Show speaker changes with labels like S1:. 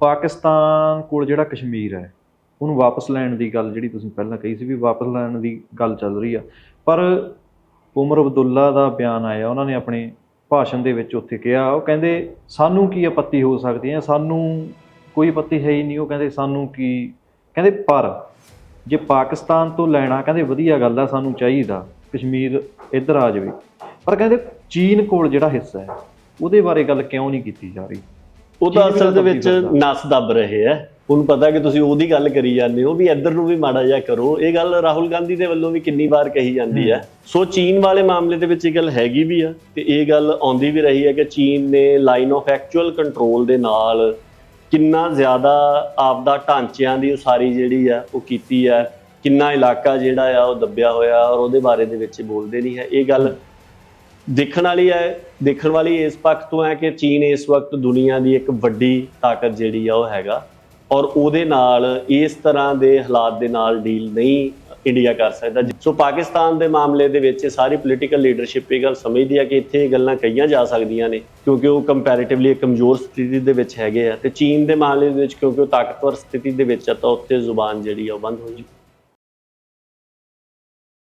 S1: ਪਾਕਿਸਤਾਨ ਕੋਲ ਜਿਹੜਾ ਕਸ਼ਮੀਰ ਹੈ, ਉਹਨੂੰ ਵਾਪਸ ਲੈਣ ਦੀ ਗੱਲ ਜਿਹੜੀ ਤੁਸੀਂ ਪਹਿਲਾਂ ਕਹੀ ਸੀ ਵੀ ਵਾਪਸ ਲੈਣ ਦੀ ਗੱਲ ਚੱਲ ਰਹੀ ਆ। ਪਰ ਉਮਰ ਅਬਦੁੱਲਾ ਦਾ ਬਿਆਨ ਆਇਆ, ਉਹਨਾਂ ਨੇ ਆਪਣੇ ਭਾਸ਼ਣ ਦੇ ਵਿੱਚ ਉੱਥੇ ਕਿਹਾ, ਉਹ ਕਹਿੰਦੇ ਸਾਨੂੰ ਕੀ ਆਪੱਤੀ ਹੋ ਸਕਦੀ ਹੈ? ਸਾਨੂੰ ਕੋਈ ਆਪੱਤੀ ਹੈ ਹੀ ਨਹੀਂ, ਉਹ ਕਹਿੰਦੇ ਸਾਨੂੰ ਕੀ, ਕਹਿੰਦੇ ਪਰ ਜੇ ਪਾਕਿਸਤਾਨ ਤੋਂ ਲੈਣਾ, ਕਹਿੰਦੇ ਵਧੀਆ ਗੱਲ ਆ, ਸਾਨੂੰ ਚਾਹੀਦਾ ਕਸ਼ਮੀਰ ਇੱਧਰ ਆ ਜਾਵੇ। ਪਰ ਕਹਿੰਦੇ ਚੀਨ ਕੋਲ ਜਿਹੜਾ ਹਿੱਸਾ ਹੈ, ਉਹਦੇ ਬਾਰੇ ਗੱਲ ਕਿਉਂ ਨਹੀਂ ਕੀਤੀ ਜਾ ਰਹੀ?
S2: ਉਹ ਤਾਂ ਅਸਲ ਦੇ ਵਿੱਚ। ਨਸ ਦੱਬ ਰਹੇ ਆ। ਉਹਨੂੰ ਪਤਾ ਕਿ ਤੁਸੀਂ ਉਹਦੀ ਗੱਲ ਕਰੀ ਜਾਂਦੇ ਹੋ ਵੀ ਇੱਧਰ ਨੂੰ ਵੀ ਮਾੜਾ ਜਿਹਾ ਕਰੋ। ਇਹ ਗੱਲ ਰਾਹੁਲ ਗਾਂਧੀ ਦੇ ਵੱਲੋਂ ਵੀ ਕਿੰਨੀ ਵਾਰ ਕਹੀ ਜਾਂਦੀ ਹੈ। ਸੋ ਚੀਨ ਵਾਲੇ ਮਾਮਲੇ ਦੇ ਵਿੱਚ ਇਹ ਗੱਲ ਹੈਗੀ ਵੀ ਆ ਤੇ ਇਹ ਗੱਲ ਆਉਂਦੀ ਵੀ ਰਹੀ ਹੈ ਕਿ ਚੀਨ ਨੇ ਲਾਈਨ ਆਫ ਐਕਚੁਅਲ ਕੰਟਰੋਲ ਦੇ ਨਾਲ ਕਿੰਨਾ ਜ਼ਿਆਦਾ ਆਪਦਾ ਢਾਂਚਿਆਂ ਦੀ ਉਸਾਰੀ ਜਿਹੜੀ ਆ ਉਹ ਕੀਤੀ ਹੈ ਕਿੰਨਾ ਇਲਾਕਾ ਜਿਹੜਾ ਆ ਉਹ ਦੱਬਿਆ ਹੋਇਆ ਔਰ ਉਹਦੇ ਬਾਰੇ ਦੇ ਵਿੱਚ ਬੋਲਦੇ ਨਹੀਂ ਹੈ। ਇਹ ਗੱਲ ਦੇਖਣ ਵਾਲੀ ਹੈ, ਦੇਖਣ ਵਾਲੀ ਇਸ ਪੱਖ ਤੋਂ ਹੈ ਕਿ ਚੀਨ ਇਸ ਵਕਤ ਦੁਨੀਆ ਦੀ ਇੱਕ ਵੱਡੀ ਤਾਕਤ ਜਿਹੜੀ ਆ ਉਹ ਹੈਗਾ ਔਰ ਉਹਦੇ ਨਾਲ ਇਸ ਤਰ੍ਹਾਂ ਦੇ ਹਾਲਾਤ ਦੇ ਨਾਲ ਡੀਲ ਨਹੀਂ ਇੰਡੀਆ ਕਰ ਸਕਦਾ। ਸੋ ਪਾਕਿਸਤਾਨ ਦੇ ਮਾਮਲੇ ਦੇ ਵਿੱਚ ਇਹ ਸਾਰੀ ਪੋਲੀਟੀਕਲ ਲੀਡਰਸ਼ਿਪ ਇਹ ਗੱਲ ਸਮਝਦੀ ਆ ਕਿ ਇੱਥੇ ਇਹ ਗੱਲਾਂ ਕਹੀਆਂ ਜਾ ਸਕਦੀਆਂ ਨੇ, ਕਿਉਂਕਿ ਉਹ ਕੰਪੈਰੀਟਿਵਲੀ ਕਮਜ਼ੋਰ ਸਥਿਤੀ ਦੇ ਵਿੱਚ ਹੈਗੇ ਆ ਤੇ ਚੀਨ ਦੇ ਮਾਮਲੇ ਦੇ ਵਿੱਚ ਕਿਉਂਕਿ ਉਹ ਤਾਕਤਵਰ ਸਥਿਤੀ ਦੇ ਵਿੱਚ ਆ ਤਾਂ ਉੱਥੇ ਜ਼ੁਬਾਨ ਜਿਹੜੀ ਆ ਉਹ ਬੰਦ ਹੋ ਜੀ।